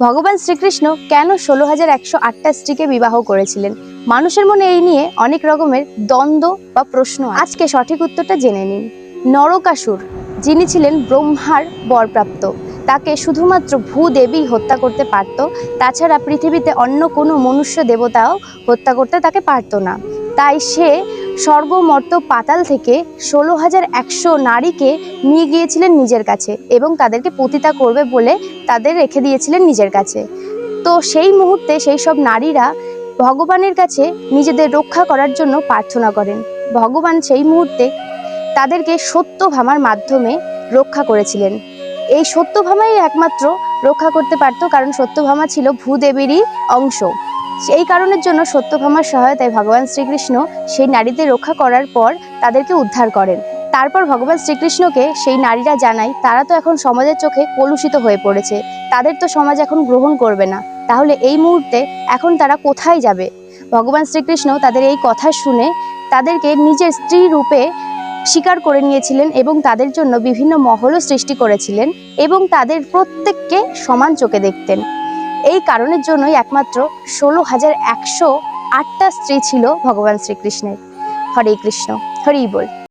ভগবান শ্রীকৃষ্ণ কেন ষোলো হাজার একশো আটটা স্ত্রীকে বিবাহ করেছিলেন? মানুষের মনে এই নিয়ে অনেক রকমের দ্বন্দ্ব বা প্রশ্ন আজকে সঠিক উত্তরটা জেনে নিন। নরকাসুর, যিনি ছিলেন ব্রহ্মার বরপ্রাপ্ত, তাকে শুধুমাত্র ভূদেবী হত্যা করতে পারত, তাছাড়া পৃথিবীতে অন্য কোনো মনুষ্য দেবতাও হত্যা করতে তাকে পারত না। তাই সে স্বর্গ মর্ত পাতাল থেকে ষোলো হাজার একশো নারীকে নিয়ে গিয়েছিলেন নিজের কাছে এবং তাদেরকে পতিতা করবে বলে তাদের রেখে দিয়েছিলেন নিজের কাছে। তো সেই মুহূর্তে সেই সব নারীরা ভগবানের কাছে নিজেদের রক্ষা করার জন্য প্রার্থনা করেন। ভগবান সেই মুহূর্তে তাদেরকে সত্যভামার মাধ্যমে রক্ষা করেছিলেন। এই সত্যভামাই একমাত্র রক্ষা করতে পারত, কারণ সত্যভামা ছিল ভূদেবীরই অংশ। সেই কারণের জন্য সত্যভামার সহায়তায় ভগবান শ্রীকৃষ্ণ সেই নারীদের রক্ষা করার পর তাদেরকে উদ্ধার করেন। তারপর ভগবান শ্রীকৃষ্ণকে সেই নারীরা জানায়, তারা তো এখন সমাজের চোখে কলুষিত হয়ে পড়েছে। তাদের তো সমাজ এখন গ্রহণ করবে না। তাহলে এই মুহূর্তে এখন তারা কোথায় যাবে? ভগবান শ্রীকৃষ্ণ তাদের এই কথা শুনে তাদেরকে নিজের স্ত্রী রূপে স্বীকার করে নিয়েছিলেন এবং তাদের জন্য বিভিন্ন মহলও সৃষ্টি করেছিলেন এবং তাদের প্রত্যেককে সমান চোখে দেখতেন। এই কারণের জন্যই একমাত্র ষোলো হাজার একশো আটটা স্ত্রী ছিল ভগবান শ্রীকৃষ্ণের। হরে কৃষ্ণ, হরেই বল।